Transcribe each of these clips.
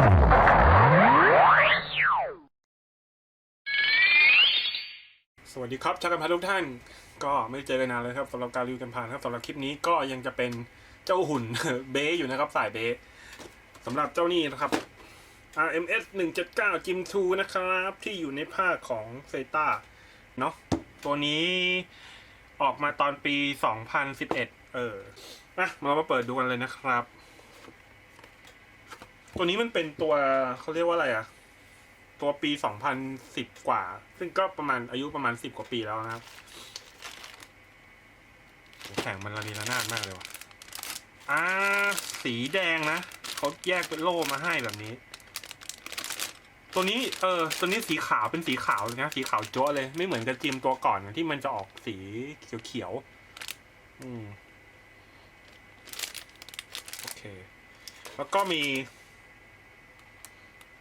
สวัสดีครับชาวกันพันทุกท่าน ก็ไม่เจอกันนานเลยครับสำหรับการรีวิวกันผ่านครับสำหรับคลิปนี้ก็ยังจะเป็นเจ้าหุ่นเบสอยู่นะครับสายเบสสำหรับเจ้านี่นะครับ RMS 179 Jim 2นะครับ ที่อยู่ในภาคของเซตาเนาะตัวนี้ออกมาตอนปี 2011 เอออะ เรามาเปิดดูกันเลยนะครับ ตัวนี้มันเป็นตัวเขาเรียกว่าอะไรอะตัวปี2010กว่า ซึ่งก็ประมาณอายุประมาณ10กว่าปีแล้วนะครับแข่งมันระนีระนาดมากเลยว่ะอ่าสีแดงนะเขาแยกเป็นโล่มาให้แบบนี้ ตัวนี้เออตัวนี้สีขาวเป็นสีขาวเลยนะสีขาวโจ๊ะเลย ไม่เหมือนกับจิมตัวก่อนนะที่มันจะออกสีเขียวๆอืมโอเค แล้วก็มี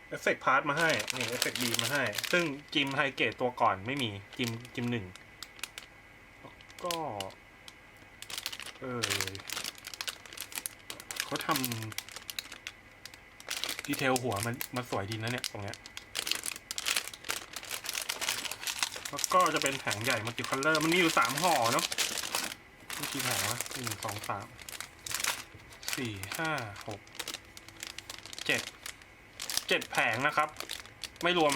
เอฟเฟกพาร์ทมาให้ นี่เอฟเฟกดีมาให้ ซึ่งจิมไฮเกตตัวก่อนไม่มีจิมจิมหนึ่งแล้วก็ เออเขาทำดีเทลหัวมันมันสวยดีนะเนี่ย ตรงเนี้ย แล้วก็จะเป็นแผงใหญ่มัลติคัลเลอร์ มันมีอยู่สามห่อเนาะมีกี่แผงวะหนึ่งสองสามสี่ห้าหกเจ็ด เจ็ดแผงนะครับ ไม่รวม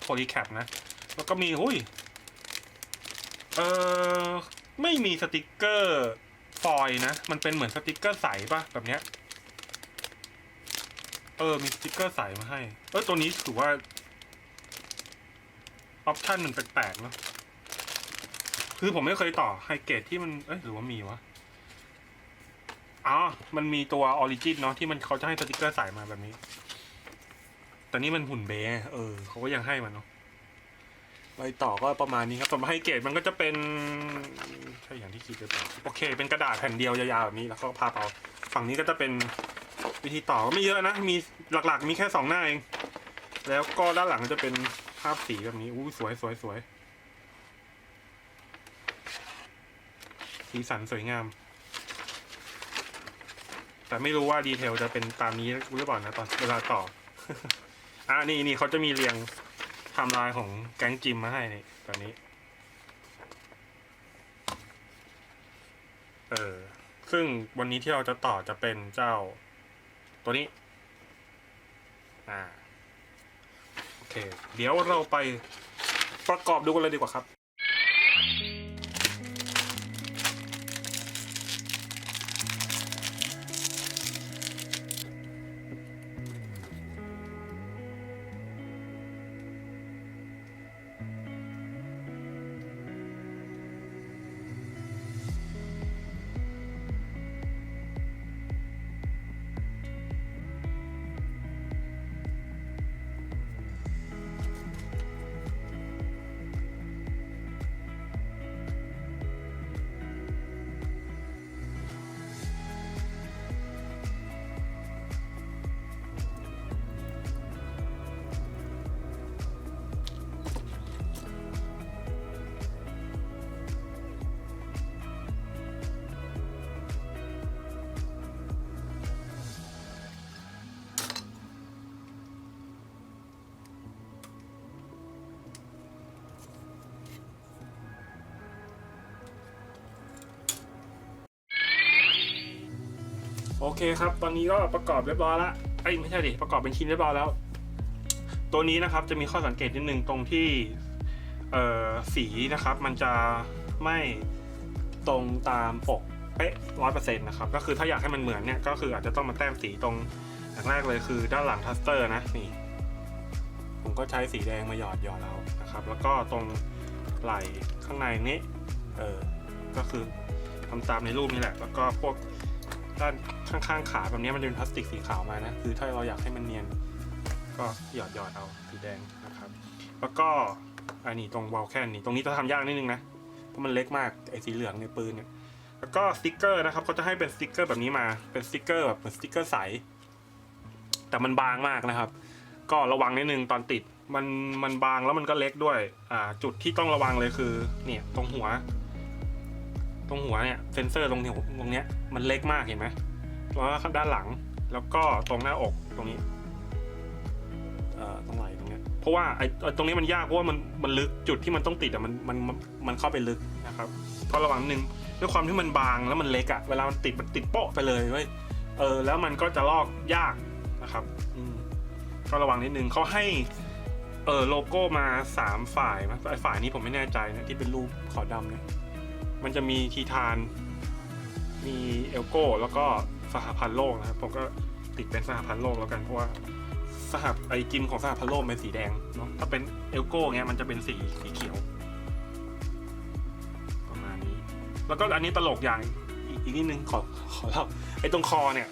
โพลีแคปนะ แล้วก็มีหุ้ย เออไม่มีสติกเกอร์ฟอยนะ มันเป็นเหมือนสติกเกอร์ใสป่ะแบบเนี้ย เออ มีสติกเกอร์ใสมาให้ เออตัวนี้ถือว่า ออปชันมันแปลกๆเนาะคือผมไม่เคยต่อไฮเกตที่มัน เอ้ยหรือว่ามีวะ อ๋อ มันมีตัวออริจินเนาะที่มันเขาจะให้สติกเกอร์ใสมาแบบนี้ แต่นี่มันหุ่นเบสเออเขาก็ยังให้มันเนาะไปต่อก็ประมาณนี้ครับส่วนให้เกรดมันก็จะเป็นใช่อย่างที่คิดหรือเปล่าโอเค เป็นกระดาษแผ่นเดียวยาวๆแบบนี้แล้วก็พาเอาฝั่งนี้ก็จะเป็นวิธีต่อก็ไม่เยอะนะ มีหลักๆ มีแค่สองหน้าเอง แล้วก็ด้านหลังจะเป็นภาพสีแบบนี้อู้สวยสวยสวยสีสันสวยงาม แต่ไม่รู้ว่าดีเทลจะเป็นตามนี้หรือเปล่านะตอนเวลาต่อ อ่านี่นี่เขาจะมีเรียงไทำลายของแก๊งจิมมาให้นี่ตอนนี้ เออ ซึ่งวันนี้ที่เราจะต่อจะเป็นเจ้า ตัวนี้ อ่า โอเค เดี๋ยวเราไปประกอบดูกันเลยดีกว่าครับ โอเคครับ ตอนนี้ก็ประกอบเรียบร้อยละเอ้ยไม่ใช่ดิ ประกอบเป็นชิ้นเรียบร้อยแล้ว ตัวนี้นะครับจะมีข้อสังเกตนิดนึงตรงที่เอ่อสีนะครับ มันจะไม่ตรงตามปกเป๊ะร้อยเปอร์เซ็นต์นะครับ ก็คือถ้าอยากให้มันเหมือนเนี่ย ก็คืออาจจะต้องมาแต้มสีตรงอย่างแรกเลยคือด้านหลังทัสเตอร์นะนี่ ผมก็ใช้สีแดงมาหยอดหยอดแล้วนะครับ แล้วก็ตรงไหล่ข้างในนี้ เออก็คือทำตามในรูปนี้แหละ แล้วก็พวก ด้านข้างๆขาแบบนี้มันเป็นพลาสติกสีขาวมานะ คือถ้าเราอยากให้มันเนียน ก็หยอดหยอดเอาสีแดงนะครับ แล้วก็อันนี้ตรงวอลแคนนี่ตรงนี้จะทำยากนิดนึงนะเพราะมันเล็กมากไอ้สีเหลืองในปืนเนี่ยแล้วก็สติกเกอร์นะครับเขาจะให้เป็นสติกเกอร์แบบนี้มาเป็นสติกเกอร์แบบเหมือนสติกเกอร์ใสแต่มันบางมากนะครับ ก็ระวังนิดนึงตอนติดมันมันบางแล้วมันก็เล็กด้วยอ่าจุดที่ต้องระวังเลยคือเนี่ยตรงหัว ตรงหัวเนี่ยเซนเซอร์ตรงนี้ตรงเนี้ยมันเล็กมากเห็นไหมแล้วก็ด้านหลังแล้วก็ตรงหน้าอกตรงนี้เอ่อตรงไหล่ตรงเนี้ยเพราะว่าไอ้ตรงนี้มันยากเพราะว่ามันมันลึกจุดที่มันต้องติดอะมันมันมันเข้าไปลึกนะครับก็ระวังนึงด้วยความที่มันบางแล้วมันเล็กอะเวลามันติดมันติดโป๊ะไปเลยเว้ยเออแล้วมันก็จะลอกยากนะครับอืมก็ระวังนิดนึงเขาให้เออโลโก้มาสามฝ่ายมั้ยไอ้ฝ่ายนี้ผมไม่แน่ใจนะที่เป็นรูปขาวดำเนี่ย มันจะมีทีทาน มีเอลโก้ แล้วก็สหพันธ์โลกนะครับผมก็ติดเป็นสหพันธ์โลกแล้วกันเพราะว่าสหไอจิมของสหพันธ์โลกเป็นสีแดงเนาะถ้าเป็นเอลโก้เงี้ยมันจะเป็นสีสีเขียว ประมาณนี้ แล้วก็อันนี้ตลกอย่างอีกนิดนึงขอขอเล่าไอตรงคอเนี่ย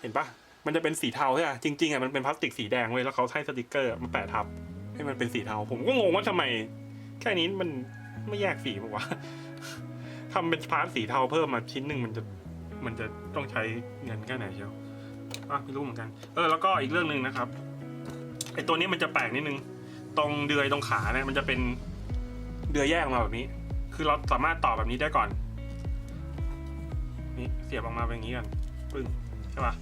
เห็นปะมันจะเป็นสีเทาใช่ไหมจริงๆอะมันเป็นพลาสติกสีแดงเว้ยแล้วเขาให้สติกเกอร์มาแปะทับ ให้มันเป็นสีเทา ผมก็งงว่าทำไม แค่นี้มันไม่แยกสีปะวะ ทำเป็นพาร์ทสีเทาเพิ่มมาชิ้นหนึ่งมันจะมันจะต้องใช้เงินแค่ไหนเชียวอะไม่รู้เหมือนกัน เออแล้วก็อีกเรื่องหนึ่งนะครับไอตัวนี้มันจะแปลกนิดนึง ตรงเดือยตรงขาเนี่ยมันจะเป็นเดือยแยกออกมาแบบนี้ คือเราสามารถต่อแบบนี้ได้ก่อนนี่เสียบออกมาเป็นอย่างนี้กันปึ้งใช่ปะ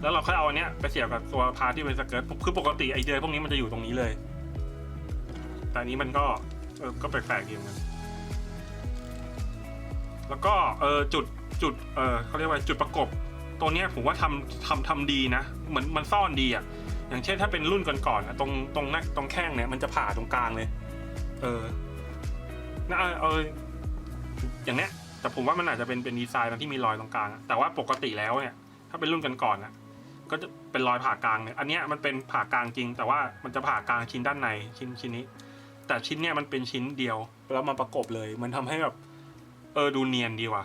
แล้วเราค่อยเอาอันเนี้ยไปเสียบกับตัวพาร์ทที่เป็นสเกิร์ตคือปกติไอเดือยพวกนี้มันจะอยู่ตรงนี้เลย แต่อันนี้มันก็เออก็แปลกๆดีเหมือนกัน แล้วก็เออจุดจุดเออเขาเรียกว่าจุดประกบตรงเนี้ยผมว่าทำทำทำดีนะเหมือนมันซ่อนดีอะอย่างเช่นถ้าเป็นรุ่นก่อนๆอะตรงตรงนักตรงแข้งเนี่ยมันจะผ่าตรงกลางเลย เออน่าเอออย่างเนี้ยแต่ผมว่ามันอาจจะเป็นเป็นดีไซน์ตรงที่มีรอยตรงกลาง แต่ว่าปกติแล้วเนี่ย ถ้าเป็นรุ่นก่อนๆอะก็จะเป็นรอยผ่ากลางเนี่ยอันเนี้ยมันเป็นผ่ากลางจริง แต่ว่ามันจะผ่ากลางชิ้นด้านในชิ้นชิ้นนี้ แต่ชิ้นเนี้ยมันเป็นชิ้นเดียวแล้วมาประกบเลย มันทำให้แบบ ออดูเนียนดีว่ะ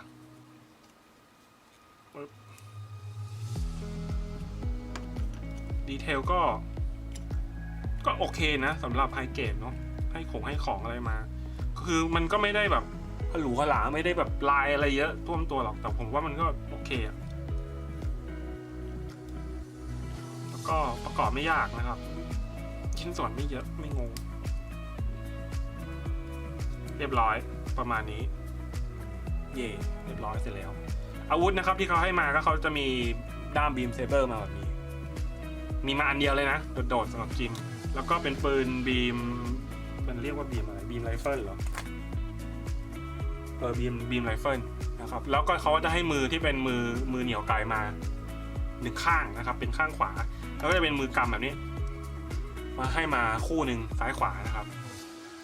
ดีเทลก็ ก็โอเคนะสำหรับไฮเกรดเนาะให้ของให้ของอะไรมา คือมันก็ไม่ได้แบบหรูหราไม่ได้แบบลายอะไรเยอะท่วมตัวหรอกแต่ผมว่ามันก็โอเคอะแล้วก็ประกอบไม่ยากนะครับ ชิ้นส่วนไม่เยอะไม่งง เรียบร้อยประมาณนี้ เย่เรียบร้อยเสร็จแล้ว อาวุธนะครับที่เขาให้มาก็เขาจะมีด้ามบีมเซเบอร์มาแบบนี้ มีมาอันเดียวเลยนะ โดดๆสำหรับจิม แล้วก็เป็นปืนบีม มันเรียกว่าบีมอะไร บีมไรเฟิลเหรอ เออบีมบีมไรเฟิลนะครับ แล้วก็เขาจะให้มือที่เป็นมือมือเหนียวไกลมาหนึ่งข้างนะครับ เป็นข้างขวา แล้วก็จะเป็นมือกำแบบนี้ มาให้มาคู่หนึ่งซ้ายขวานะครับ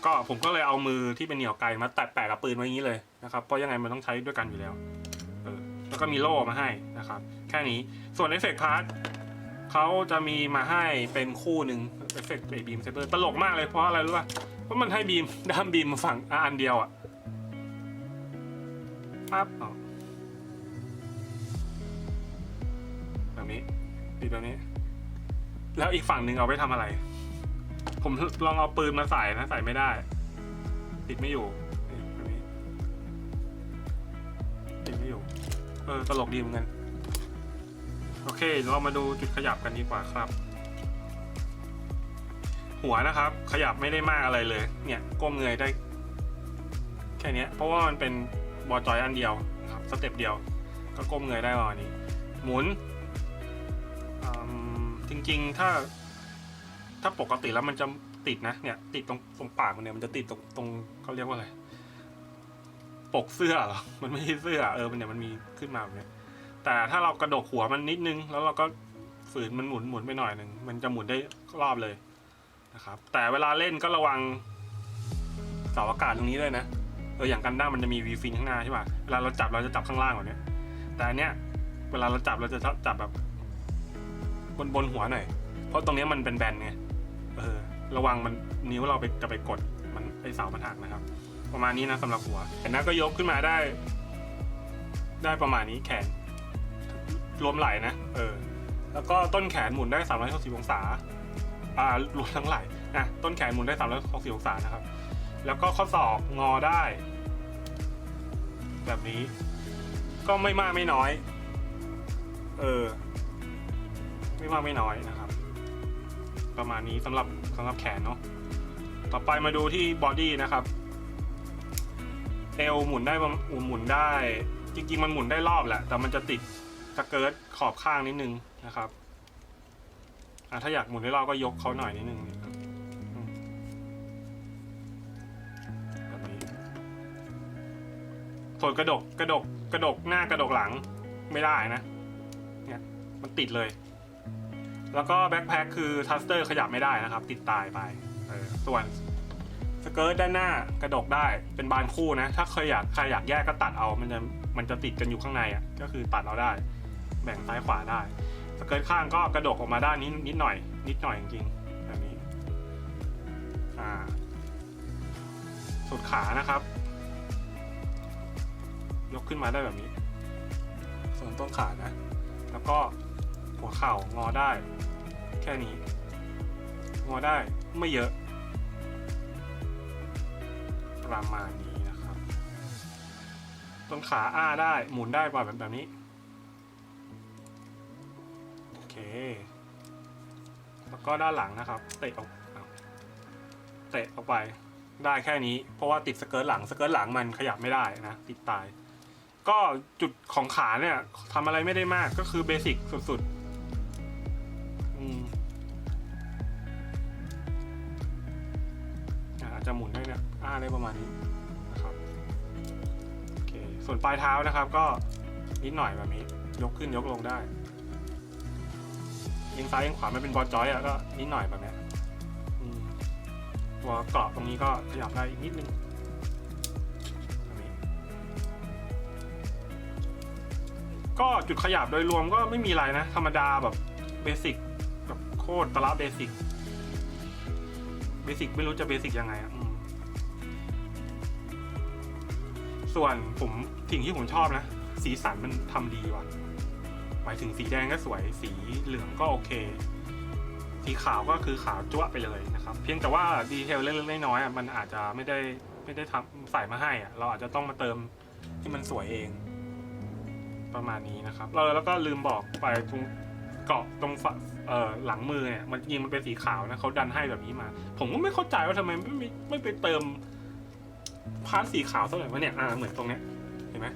ก็ผมก็เลยเอามือที่เป็นเหนียวไกลมาแตะแปะกับปืนไว้อย่างนี้เลย นะครับเพราะยังไงมันต้องใช้ด้วยกันอยู่แล้วเออแล้วก็มีโล่มาให้นะครับ แค่นี้ส่วนเอฟเฟกต์พาร์ทเขาจะมีมาให้เป็นคู่หนึ่งเอฟเฟกต์ไอบีมเซเบอร์ตลกมากเลยเพราะอะไรรู้ป่ะเพราะมันให้บีมด้ามบีมมาฝั่งอันเดียวอะปั๊บแบบนี้ติดแบบนี้ แล้วอีกฝั่งหนึ่งเอาไปทำอะไร ผมลองเอาปืนมาใส่นะใส่ไม่ได้ ติดไม่อยู่ ออตลกดีเหมือนกัน โอเค เรามาดูจุดขยับกันดีกว่าครับ หัวนะครับ ขยับไม่ได้มากอะไรเลย เนี่ยก้มเงยได้ แค่นี้เพราะว่ามันเป็นบอจอยอันเดียวนะครับสเต็ปเดียว ก็ก้มเงยได้ประมาณนี้ หมุนจริงๆถ้า ถ้าปกติแล้วมันจะติดนะเนี่ย ติดตรงตรงปากมันเนี่ยมันจะติดตรงตรงเขาเรียกว่าอะไร ปกเสื้อหรอ มันไม่ใช่เสื้อ เออ มันเนี่ยมันมีขึ้นมาแบบนี้แต่ถ้าเรากระดกหัวมันนิดนึง แล้วเราก็ฝืนมันหมุนหมุนไปหน่อยหนึ่ง มันจะหมุนได้รอบเลยนะครับ แต่เวลาเล่นก็ระวังเสาอากาศตรงนี้ด้วยนะ เออ อย่างกันด้ามันจะมีวีฟินข้างหน้าใช่ป่ะ เวลาเราจับเราจะจับข้างล่างแบบเนี้ยแต่อันเนี้ย เวลาเราจับเราจะจับแบบ บนบนหัวหน่อย เพราะตรงเนี้ยมันเป็นแบนไง เออ ระวังมันนิ้วเราไปจะไปกดมันไอเสามันหักนะครับ ประมาณนี้นะสำหรับหัวแต่นั้นก็ยกขึ้นมาได้ ได้ประมาณนี้แขนรวมไหล่นะเออแล้วก็ต้นแขนหมุนได้ 360 องศาอ่ารวมทั้งไหล่นะต้นแขนหมุนได้ 360 องศานะครับ แล้วก็ข้อศอกงอได้ แบบนี้ ก็ไม่มากไม่น้อย เออ ไม่มากไม่น้อยนะครับ ประมาณนี้สำหรับสำหรับแขนเนาะต่อไปมาดูที่บอดี้นะครับ เอวหมุนได้ประมาณหมุนได้ จริง ๆ มันหมุนได้รอบแหละ แต่มันจะติดสเกิร์ตขอบข้างนิดนึงนะครับอะถ้าอยากหมุนให้เราก็ยกเขาหน่อยนิดนึงนะครับส่วนกระดกกระดกกระดกหน้ากระดกหลังไม่ได้นะ เนี่ยมันติดเลย แล้วก็แบ็คแพ็คคือทัสเตอร์ขยับไม่ได้นะครับ ติดตายไปส่วน สเกิร์ตด้านหน้ากระดกได้เป็นบานคู่นะ ถ้าเคยอยากใครอยากแยกก็ตัดเอา มันจะมันจะติดกันอยู่ข้างในอะก็คือตัดเอาได้ แบ่งซ้ายขวาได้ สเกิร์ตข้างก็กระดกออกมาด้านนี้นิดหน่อย นิดหน่อยจริงๆแบบนี้อ่าสุดขานะครับ ยกขึ้นมาได้แบบนี้ ส่วนต้นขานะ แล้วก็หัวเข่างอได้ แค่นี้ งอได้ไม่เยอะ ประมาณนี้นะครับ ต้นขาอ้าได้หมุนได้กว่าแบบแบบนี้ โอเค แล้วก็ด้านหลังนะครับเตะออกเอาเตะออกไปได้แค่นี้ เพราะว่าติดสเกิร์ตหลังสเกิร์ตหลังมันขยับไม่ได้นะติดตาย ก็จุดของขาเนี่ยทำอะไรไม่ได้มากก็คือเบสิกสุดๆ อาจจะหมุนได้เนี่ยอ้าได้ประมาณนี้นะครับโอเคส่วนปลายเท้านะครับก็นิดหน่อยแบบนี้ ยกขึ้นยกลงได้ยิงซ้ายยิงขวาไม่เป็นบอลจอยอะก็นิดหน่อยแบบนี้ตัวกราะตรงนี้ก็ขยับได้อีกนิดนึงแบบนี้ก็จุดขยับโดยรวมก็ไม่มีอะไรนะ ธรรมดาแบบเบสิกแบบโคตรตะละเบสิก สิกไม่รู้จะเบสิกยังไงอะอืมส่วนผมสิ่งที่ผมชอบนะ สีสันมันทำดีว่ะ หมายถึงสีแดงก็สวย สีเหลืองก็โอเค สีขาวก็คือขาวจั๊วะไปเลยนะครับ เพียงแต่ว่าดีเทลเล็กๆน้อยๆอะมันอาจจะไม่ได้ไม่ได้ทำใส่มาให้อะเราอาจจะต้องมาเติมที่มันสวยเอง ประมาณนี้นะครับเราแล้วก็ลืมบอกไปตรงเกาะตรงฝา เอ่อหลังมือเนี่ยมันจริงมันเป็นสีขาวนะเขาดันให้แบบนี้มา ผมก็ไม่เข้าใจว่าทำไมไม่ไม่ไม่ไปเติมพาร์ทสีขาวสักหน่วะเนี่ยอ่าเหมือนตรงเนี้ยเห็นไหม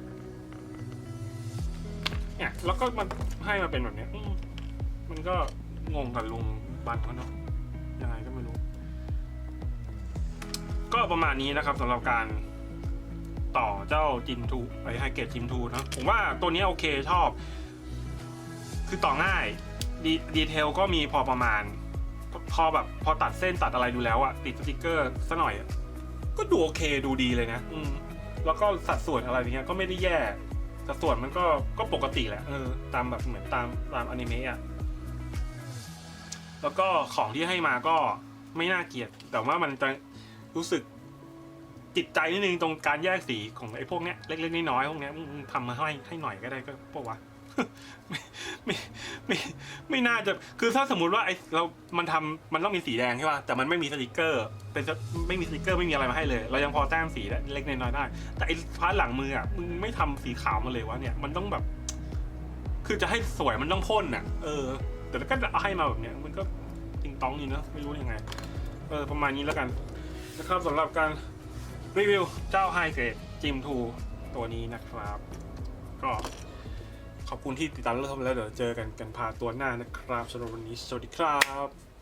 เนี่ยแล้วก็มันให้มาเป็นแบบเนี้ยมมันก็งงกับลุงบันเขาเนาะยังไงก็ไม่รู้ ก็ประมาณนี้นะครับสำหรับการต่อเจ้าจิมทูไอไฮเกตจิมทูนะผมว่าตัวนี้โอเคชอบ คือต่อง่าย ดีดีเทลก็มีพอประมาณ พอแบบพอตัดเส้นตัดอะไรดูแล้วอะติดสติกเกอร์ซะหน่อยอะก็ดูโอเคดูดีเลยนะ อืมแล้วก็สัดส่วนอะไรเนี้ยก็ไม่ได้แย่สัดส่วนมันก็ก็ปกติแหละเออตามแบบเหมือนตามตามอนิเมะอะแล้วก็ของที่ให้มาก็ไม่น่าเกลียด แต่ว่ามันจะรู้สึกจิตใจนิดนึงตรงการแยกสีของไอ้พวกเนี้ยเล็กๆน้อยๆพวกเนี้ยมึงทำมาให้ให้หน่อยก็ได้ก็พวกวะ ไม่ไม่ไม่ไม่น่าจะคือถ้าสมมุติว่าไอเรา มันทำมันต้องมีสีแดงใช่ป่ะแต่มันไม่มีสติกเกอร์ เป็นไม่มีสติกเกอร์ไม่มีอะไรมาให้เลย เรายังพอแต้มสีเล็กน้อยได้ แต่ไอ้พาร์ทหลังมืออะมึงไม่ทำสีขาวมาเลยวะเนี่ยมันต้องแบบ คือจะให้สวยมันต้องพ่นอะ เออ แต่ก็เอาให้มาแบบเนี้ยมันก็ติงตองนี่เนะไม่รู้ยังไง เออประมาณนี้แล้วกัน นะครับสำหรับการรีวิวเจ้าไฮเกรดจิมทูตัวนี้นะครับ ก็ ขอบคุณที่ติดตามรับชมแล้วเดี๋ยวเจอกันกันพาตัวหน้านะครับสำหรับวันนี้สวัสดีครับ